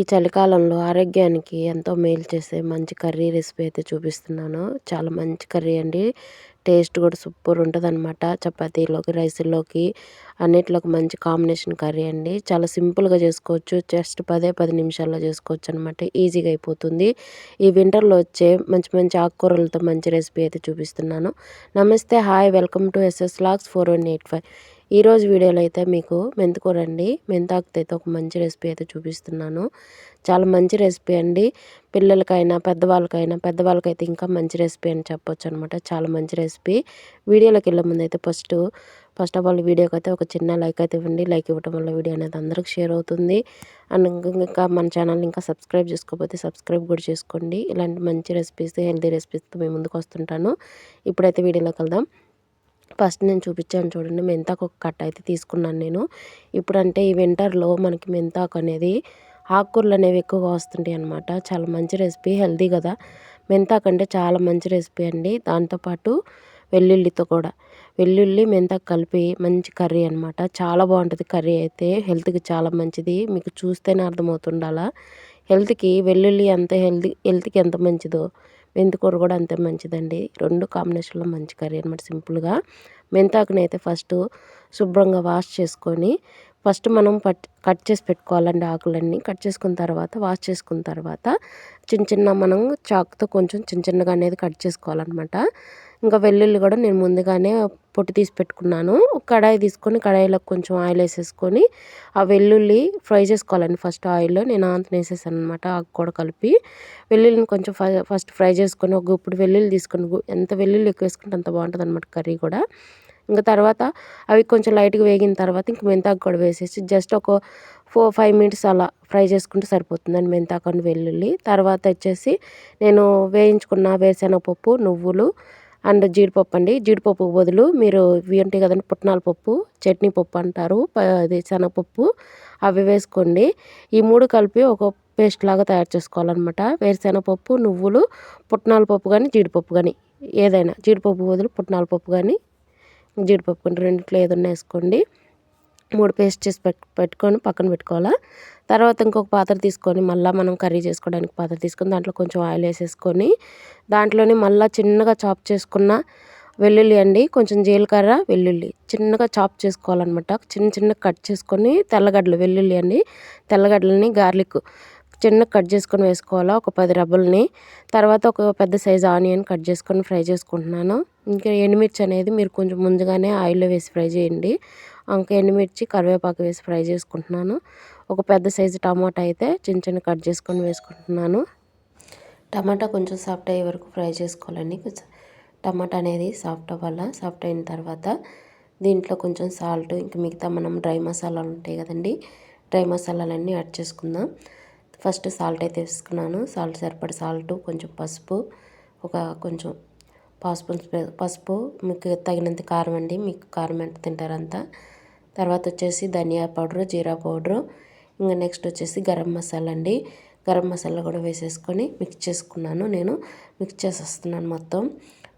ఈ చలికాలంలో ఆరోగ్యానికి ఎంతో మేలు చేసే మంచి కర్రీ రెసిపీ అయితే చూపిస్తున్నాను. చాలా మంచి కర్రీ అండి. టేస్ట్ కూడా సూపర్ ఉంటుంది అనమాట చపాతీలోకి రైస్లోకి అన్నిటిలోకి మంచి కాంబినేషన్ కర్రీ అండి. చాలా సింపుల్గా చేసుకోవచ్చు. జస్ట్ పదే పది నిమిషాల్లో చేసుకోవచ్చు అనమాట ఈజీగా అయిపోతుంది. ఈ వింటర్లో వచ్చే మంచి మంచి ఆకుకూరలతో మంచి రెసిపీ అయితే చూపిస్తున్నాను. నమస్తే hi welcome to SS lax four one eight five. ఈరోజు వీడియోలో అయితే మీకు మెంతికూర అండి. మెంతాకుతో అయితే ఒక మంచి రెసిపీ అయితే చూపిస్తున్నాను. చాలా మంచి రెసిపీ అండి. పిల్లలకైనా పెద్దవాళ్ళకైనా పెద్దవాళ్ళకైతే ఇంకా మంచి రెసిపీ అని చెప్పొచ్చు అనమాట చాలా మంచి రెసిపీ. వీడియోలోకి వెళ్ళే ముందు అయితే ఫస్ట్ ఫస్ట్ ఆఫ్ ఆల్ వీడియోకి అయితే ఒక చిన్న లైక్ అయితే ఇవ్వండి. లైక్ ఇవ్వడం వల్ల వీడియో అనేది అందరికి షేర్ అవుతుంది. అండ్ ఇంకా మన ఛానల్ని ఇంకా సబ్స్క్రైబ్ చేసుకోకపోతే సబ్స్క్రైబ్ కూడా చేసుకోండి. ఇలాంటి మంచి రెసిపీస్ హెల్తీ రెసిపీస్తో మేము ముందుకు వస్తుంటాను. ఇప్పుడైతే వీడియోలోకి వెళ్దాం. ఫస్ట్ నేను చూపించాను చూడండి మెంతాకు ఒక కట్ట అయితే తీసుకున్నాను నేను. ఇప్పుడంటే ఈ వింటర్లో మనకి మెంతాకు అనేది ఆకుకూరలు అనేవి ఎక్కువగా వస్తుంటాయి అనమాట చాలా మంచి రెసిపీ హెల్తీ కదా. మెంతాకు అంటే చాలా మంచి రెసిపీ అండి. దాంతోపాటు వెల్లుల్లితో కూడా. వెల్లుల్లి మెంతాకు కలిపి మంచి కర్రీ అనమాట చాలా బాగుంటుంది కర్రీ అయితే. హెల్త్కి చాలా మంచిది. మీకు చూస్తేనే అర్థమవుతుండాలా. హెల్త్కి వెల్లుల్లి ఎంత హెల్తీ హెల్త్కి ఎంత మంచిదో. మెంతికూర కూడా అంతే మంచిదండి. రెండు కాంబినేషన్లో మంచి కర్రీ అనమాట సింపుల్గా. మెంతాకుని అయితే ఫస్ట్ శుభ్రంగా వాష్ చేసుకొని ఫస్ట్ మనం పట్ కట్ చేసి పెట్టుకోవాలండి ఆకులన్నీ. కట్ చేసుకున్న తర్వాత వాష్ చేసుకున్న తర్వాత చిన్న చిన్న మనం చాకుతో కొంచెం చిన్న చిన్నగా అనేది కట్ చేసుకోవాలన్నమాట. ఇంకా వెల్లుల్లి కూడా నేను ముందుగానే పొట్టు తీసి పెట్టుకున్నాను. కడాయి తీసుకొని కడాయిలో కొంచెం ఆయిల్ వేసేసుకొని ఆ వెల్లుల్లి ఫ్రై చేసుకోవాలండి ఫస్ట్ ఆయిల్లో. నేను అంత వేసేసాను అనమాట ఆకు కూడా కలిపి. వెల్లుల్లిని కొంచెం ఫస్ట్ ఫ్రై చేసుకొని ఒక గుప్పుడు వెల్లుల్లి తీసుకొని ఎంత వెల్లుల్లి ఎక్కువ వేసుకుంటే అంత బాగుంటుంది అనమాట కర్రీ కూడా. ఇంకా తర్వాత అవి కొంచెం లైట్గా వేగిన తర్వాత ఇంక మెంతాకు కూడా వేసేసి జస్ట్ ఒక ఫోర్ ఫైవ్ మినిట్స్ అలా ఫ్రై చేసుకుంటే సరిపోతుందండి మెంతాకు వెల్లుల్లి. తర్వాత వచ్చేసి నేను వేయించుకున్న వేరుశెనగపప్పు నువ్వులు అండ్ జీడిపప్పు అండి. జీడిపప్పు బదులు మీరు ఇవి ఉంటాయి కదండి పుట్నాల పప్పు చట్నీ పప్పు అంటారు. అది శనగపప్పు అవి వేసుకోండి. ఈ మూడు కలిపి ఒక పేస్ట్ లాగా తయారు చేసుకోవాలన్నమాట. వేరుశెనగపప్పు నువ్వులు పుట్నాల పప్పు కానీ జీడిపప్పు కానీ ఏదైనా జీడిపప్పు బదులు పుట్నాల పప్పు కానీ జీడిపప్పు కానీ రెండిట్లో ఏదన్నా వేసుకోండి. మూడు పేస్ట్ చేసి పెట్టు పెట్టుకొని పక్కన పెట్టుకోవాలా. తర్వాత ఇంకొక పాత్ర తీసుకొని మళ్ళీ మనం కర్రీ చేసుకోవడానికి పాత్ర తీసుకొని దాంట్లో కొంచెం ఆయిల్ వేసేసుకొని దాంట్లోనే మళ్ళీ చిన్నగా చాప్ చేసుకున్న వెల్లుల్లి అండి కొంచెం జీలకర్ర వెల్లుల్లి చిన్నగా చాప్ చేసుకోవాలన్నమాట. చిన్న చిన్న కట్ చేసుకొని తెల్లగడ్డలు వెల్లుల్లి అండి తెల్లగడ్డలని గార్లిక్ చిన్న కట్ చేసుకొని వేసుకోవాలా ఒక పది రబ్బల్ని. తర్వాత ఒక పెద్ద సైజు ఆనియన్ కట్ చేసుకొని ఫ్రై చేసుకుంటున్నాను. ఇంకా ఎండుమిర్చి అనేది మీరు కొంచెం ముందుగానే ఆయిల్లో వేసి ఫ్రై చేయండి. ఇంకా ఎండుమిర్చి కరివేపాకు వేసి ఫ్రై చేసుకుంటున్నాను. ఒక పెద్ద సైజు టమాటా అయితే చిన్న చిన్న కట్ చేసుకొని వేసుకుంటున్నాను. టమాటా కొంచెం సాఫ్ట్ అయ్యే వరకు ఫ్రై చేసుకోవాలండి. టమాటా అనేది సాఫ్ట్ అవ్వాలా సాఫ్ట్ అయిన తర్వాత దీంట్లో కొంచెం సాల్ట్ ఇంకా మిగతా మనం డ్రై మసాలాలు ఉంటాయి కదండి డ్రై మసాలాలన్నీ యాడ్ చేసుకుందాం. ఫస్ట్ సాల్ట్ అయితే వేసుకున్నాను. సాల్ట్ సరిపడి సాల్ట్ కొంచెం పసుపు ఒక కొంచెం పసుపు పసుపు మీకు తగినంత కారం అండి. మీకు కారం ఎంత తింటారంతా తర్వాత వచ్చేసి ధనియా పౌడరు జీరా పౌడరు ఇంకా నెక్స్ట్ వచ్చేసి గరం మసాలా అండి. గరం మసాలా కూడా వేసేసుకొని మిక్స్ చేసుకున్నాను నేను. మిక్స్ చేసేస్తున్నాను మొత్తం.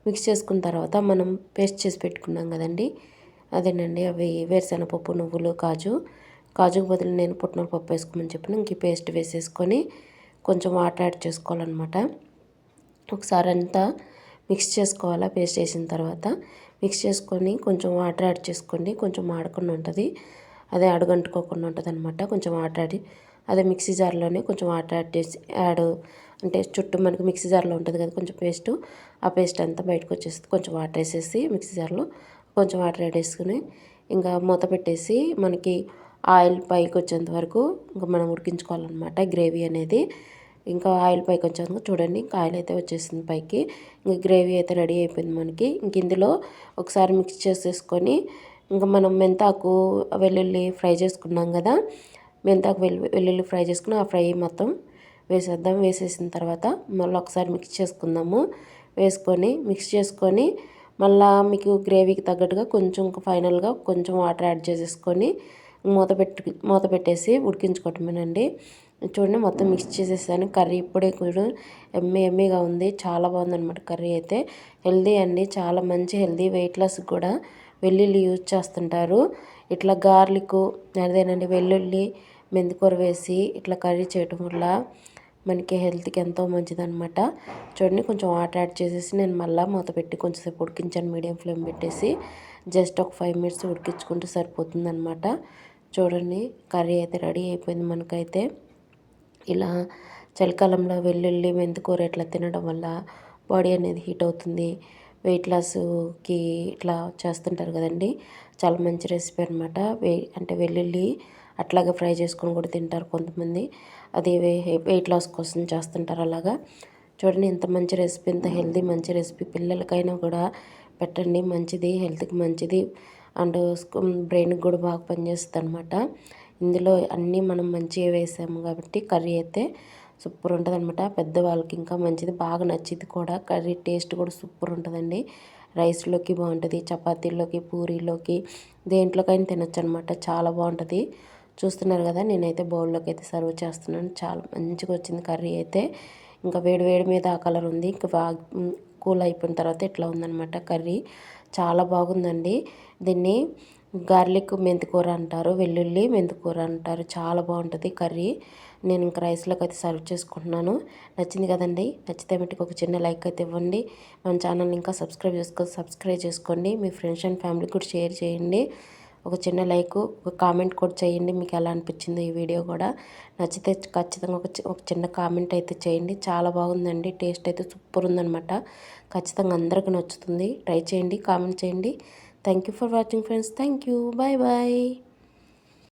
మిక్స్ చేసుకున్న తర్వాత మనం పేస్ట్ చేసి పెట్టుకున్నాం కదండి. అదేనండి అవి వేరుశెనగపప్పు నువ్వులు కాజు. కాజుకు బదులు నేను పుట్నాల పప్పు వేసుకోమని చెప్పిన ఇంక పేస్ట్ వేసేసుకొని కొంచెం వాటర్ యాడ్ చేసుకోవాలన్నమాట. ఒకసారి అంతా మిక్స్ చేసుకోవాలా పేస్ట్ చేసిన తర్వాత. మిక్స్ చేసుకొని కొంచెం వాటర్ యాడ్ చేసుకోండి. కొంచెం ఆడకుండా ఉంటుంది. అదే అడుగంటుకోకుండా ఉంటుంది అనమాట కొంచెం వాటర్ యాడ్ అదే మిక్సీ జార్లోనే కొంచెం వాటర్ యాడ్ చేసి యాడ్ అంటే చుట్టూ మనకి మిక్సీ జార్లో ఉంటుంది కదా కొంచెం పేస్ట్. ఆ పేస్ట్ అంతా బయటకు వచ్చేస్తుంది. కొంచెం వాటర్ వేసేసి మిక్సీ జార్లో కొంచెం వాటర్ యాడ్ వేసుకుని ఇంకా మూత పెట్టేసి మనకి ఆయిల్ పైకి వచ్చేంత వరకు ఇంకా మనం ఉడికించుకోవాలన్నమాట. గ్రేవీ అనేది ఇంకా ఆయిల్ పైకి వచ్చాక చూడండి. ఇంకా ఆయిల్ అయితే వచ్చేసింది పైకి. ఇంకా గ్రేవీ అయితే రెడీ అయిపోయింది మనకి. ఇంక ఇందులో ఒకసారి మిక్స్ చేసేసుకొని ఇంకా మనం మెంతాకు వెల్లుల్లి ఫ్రై చేసుకున్నాం కదా. మెంతాకు వెల్లు వెల్లుల్లి ఫ్రై చేసుకుని ఆ ఫ్రై మొత్తం వేసేద్దాం. వేసేసిన తర్వాత మళ్ళీ ఒకసారి మిక్స్ చేసుకుందాము. వేసుకొని మిక్స్ చేసుకొని మళ్ళీ మీకు గ్రేవీకి తగ్గట్టుగా కొంచెం ఫైనల్గా కొంచెం వాటర్ యాడ్ చేసేసుకొని మూత పెట్టి మూత పెట్టేసి ఉడికించుకోవటమేనండి. చూడండి మొత్తం మిక్స్ చేసేసాను. కర్రీ ఇప్పుడే కూడా ఎమ్మె ఎమ్మెగా ఉంది. చాలా బాగుందన్నమాట కర్రీ అయితే. హెల్దీ అండి. చాలా మంచి హెల్దీ వెయిట్ లాస్ కూడా వెల్లుల్లి యూజ్ చేస్తుంటారు. ఇట్లా గార్లిక్ అదేనండి వెల్లుల్లి మెంతికూర వేసి ఇట్లా కర్రీ చేయటం వల్ల మనకి హెల్త్కి ఎంతో మంచిదనమాట చూడండి కొంచెం వాటర్ యాడ్ చేసేసి నేను మళ్ళీ మూత పెట్టి కొంచెంసేపు ఉడికించాను. మీడియం ఫ్లేమ్ పెట్టేసి జస్ట్ ఒక ఫైవ్ మినిట్స్ ఉడికించుకుంటే సరిపోతుందనమాట చూడండి కర్రీ అయితే రెడీ అయిపోయింది మనకైతే. ఇలా చలికాలంలో వెల్లుల్లి మెంతికూర ఇట్లా తినడం వల్ల బాడీ అనేది హీట్ అవుతుంది. వెయిట్ లాస్కి ఇట్లా చేస్తుంటారు కదండి. చాలా మంచి రెసిపీ అనమాట వే అంటే వెల్లుల్లి అట్లాగే ఫ్రై చేసుకొని కూడా తింటారు కొంతమంది. అది వెయిట్ లాస్ కోసం చేస్తుంటారు అలాగా. చూడండి ఇంత మంచి రెసిపీ ఇంత హెల్తీ మంచి రెసిపీ. పిల్లలకైనా కూడా పెట్టండి. మంచిది హెల్త్కి మంచిది. అండ్ బ్రెయిన్కి కూడా బాగా పనిచేస్తుంది అనమాట ఇందులో అన్నీ మనం మంచిగా వేసాము కాబట్టి కర్రీ అయితే సూపర్ ఉంటుంది అనమాట పెద్దవాళ్ళకి ఇంకా మంచిది బాగా నచ్చింది కూడా. కర్రీ టేస్ట్ కూడా సూపర్ ఉంటుందండి. రైస్లోకి బాగుంటుంది చపాతీల్లోకి పూరీలోకి దేంట్లోకైనా తినొచ్చు అనమాట చాలా బాగుంటుంది. చూస్తున్నారు కదా నేనైతే బౌల్లోకి అయితే సర్వ్ చేస్తున్నాను. చాలా మంచిగా వచ్చింది కర్రీ అయితే. ఇంకా వేడి వేడి మీద ఆ కలర్ ఉంది. ఇంకా కూల్ అయిపోయిన తర్వాత ఇట్లా ఉందనమాట కర్రీ. చాలా బాగుందండి. దీన్ని గార్లిక్ మెంతికూర అంటారు వెల్లుల్లి మెంతికూర అంటారు. చాలా బాగుంటుంది కర్రీ. నేను ఇంకా రైస్లోకి అయితే సర్వ్ చేసుకుంటున్నాను. నచ్చింది కదండి? నచ్చితే మట్టుకు ఒక చిన్న లైక్ అయితే ఇవ్వండి. మన ఛానల్ని ఇంకా సబ్స్క్రైబ్ చేసుకో సబ్స్క్రైబ్ చేసుకోండి. మీ ఫ్రెండ్స్ అండ్ ఫ్యామిలీకి కూడా షేర్ చేయండి. ఒక చిన్న లైక్ ఒక కామెంట్ కూడా చేయండి. మీకు ఎలా అనిపించింది ఈ వీడియో కూడా. నచ్చితే ఖచ్చితంగా ఒక ఒక చిన్న కామెంట్ అయితే చేయండి. చాలా బాగుందండి. టేస్ట్ అయితే సూపర్ ఉందనమాట ఖచ్చితంగా అందరికీ నచ్చుతుంది. ట్రై చేయండి కామెంట్ చేయండి. thank you for watching friends. Thank you. Bye bye